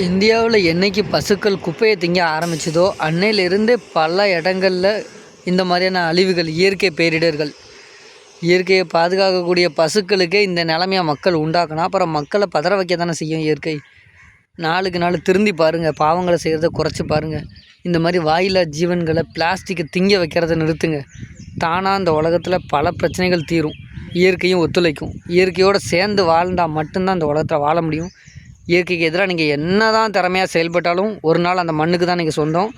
இந்தியாவில் என்னைக்கு பசுக்கள் குப்பையை திங்க ஆரம்பிச்சதோ அன்னையிலிருந்தே பல இடங்களில் இந்த மாதிரியான அழிவுகள் இயற்கை பேரிடர்கள். இயற்கையை பாதுகாக்கக்கூடிய பசுக்களுக்கே இந்த நிலமைய மக்கள் உண்டாக்கணும். அப்புறம் மக்களை பதற வைக்க தானே செய்யும் இயற்கை. நாளுக்கு நாள் திருந்தி பாருங்கள் பாவங்களை செய்கிறத குறைச்சி பாருங்கள் இந்த மாதிரி வாயில்லா ஜீவன்களை பிளாஸ்டிக்கை திங்க வைக்கிறத நிறுத்துங்க. தானாக இந்த உலகத்தில் பல பிரச்சனைகள் தீரும். இயற்கையும் ஒத்துழைக்கும். இயற்கையோடு சேர்ந்து வாழ்ந்தால் மட்டும்தான் இந்த உலகத்தில் வாழ முடியும். இயற்கைக்கு எதிராக நீங்கள் என்ன தான் திறமையாக செயல்பட்டாலும் ஒரு நாள் அந்த மண்ணுக்கு தான் நீங்கள் சொந்தம்.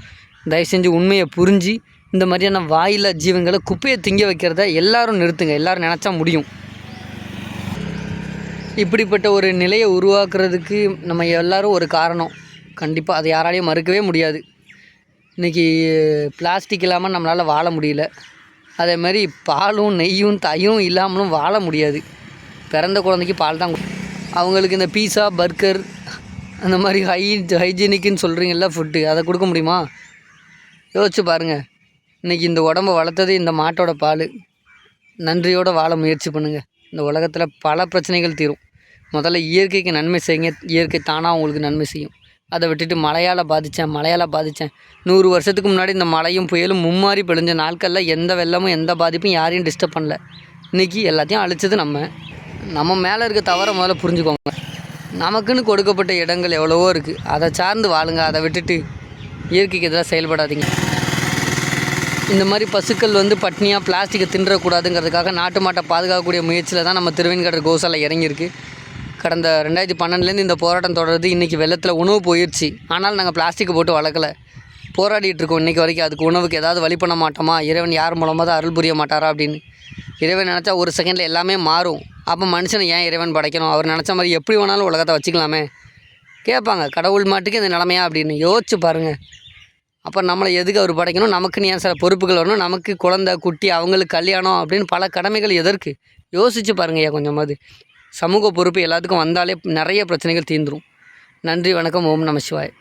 தயவு செஞ்சு உண்மையை புரிஞ்சு இந்த மாதிரியான வாயில்லா ஜீவங்களை குப்பையை திங்க வைக்கிறத எல்லாரும் நிறுத்துங்க. எல்லோரும் நினச்சா முடியும். இப்படிப்பட்ட ஒரு நிலையை உருவாக்குறதுக்கு நம்ம எல்லாரும் ஒரு காரணம். கண்டிப்பாக அதை யாராலையும் மறுக்கவே முடியாது. இன்றைக்கி பிளாஸ்டிக் இல்லாமல் நம்மளால் வாழ முடியல. அதே மாதிரி பாலும் நெய்யும் தையும் இல்லாமலும் வாழ முடியாது. பிறந்த குழந்தைக்கு பால் தான் அவங்களுக்கு இந்த பீஸா பர்கர் அந்த மாதிரி ஹை ஹைஜீனிக்குன்னு சொல்கிறீங்கல்ல ஃபுட்டு அதை கொடுக்க முடியுமா? யோசிச்சு பாருங்கள் இன்றைக்கி இந்த உடம்ப வளர்த்தது இந்த மாட்டோட பால். நன்றியோடு வாழ முயற்சி பண்ணுங்கள் இந்த உலகத்தில் பல பிரச்சனைகள் தீரும். முதல்ல இயற்கைக்கு நன்மை செய்யுங்க. இயற்கை தானாக உங்களுக்கு நன்மை செய்யும். அதை விட்டுட்டு மழையால் பாதித்தேன் மழையால் பாதித்தேன் நூறு வருஷத்துக்கு முன்னாடி இந்த மழையும் புயலும் மும்மாறி பிழிஞ்ச நாட்களில் எந்த வெள்ளமும் எந்த பாதிப்பும் யாரையும் டிஸ்டர்ப் பண்ணல. இன்றைக்கி எல்லாத்தையும் அழிச்சது நம்ம. நம்ம மேலே இருக்க தவறை முதல்ல புரிஞ்சுக்கோங்க. நமக்குன்னு கொடுக்கப்பட்ட இடங்கள் எவ்வளவோ இருக்குது அதை சார்ந்து வாழுங்க. அதை விட்டுட்டு இயற்கைக்கு எதிராக செயல்படாதீங்க. இந்த மாதிரி பசுக்கள் வந்து பட்னியாக பிளாஸ்டிக்கை தின்றக்கூடாதுங்கிறதுக்காக நாட்டு மாட்டை பாதுகாக்கக்கூடிய முயற்சியில் தான் நம்ம திருவெண்கடர் கோசாலை இறங்கியிருக்கு. கடந்த ரெண்டாயிரத்தி பன்னெண்டுலேருந்து இந்த போராட்டம் தொடருது. இன்றைக்கி வெள்ளத்தில் உணவு போயிடுச்சு ஆனால் நாங்கள் பிளாஸ்டிக்கை போட்டு வளர்க்கல. போராடிட்டு இருக்கோம். இன்றைக்கி வரைக்கும் அதுக்கு உணவுக்கு ஏதாவது வழி பண்ண மாட்டோமா? இறைவன் யார் மூலமாக தான் அருள் புரிய மாட்டாரா அப்படின்னு. இறைவன் நினச்சா ஒரு செகண்டில் எல்லாமே மாறும். அப்போ மனுஷனை ஏன் இறைவன் படைக்கணும்? அவர் நினச்ச மாதிரி எப்படி வேணாலும் உலகத்தை வச்சுக்கலாமே. கேட்பாங்க கடவுள் மாட்டுக்கு இந்த நிலமையா அப்படின்னு. யோசிச்சு பாருங்கள் அப்போ நம்மளை எதுக்கு அவர் படைக்கணும்? நமக்குன்னு ஏன் சில பொறுப்புகள் வரணும்? நமக்கு குழந்தை குட்டி அவங்களுக்கு கல்யாணம் அப்படின்னு பல கடமைகள் எதற்கு? யோசிச்சு பாருங்கய்யா கொஞ்சமாவது சமூக பொறுப்பு எல்லாத்துக்கும் வந்தாலே நிறைய பிரச்சனைகள் தீந்துடும் நன்றி வணக்கம் ஓம் நம சிவாய்.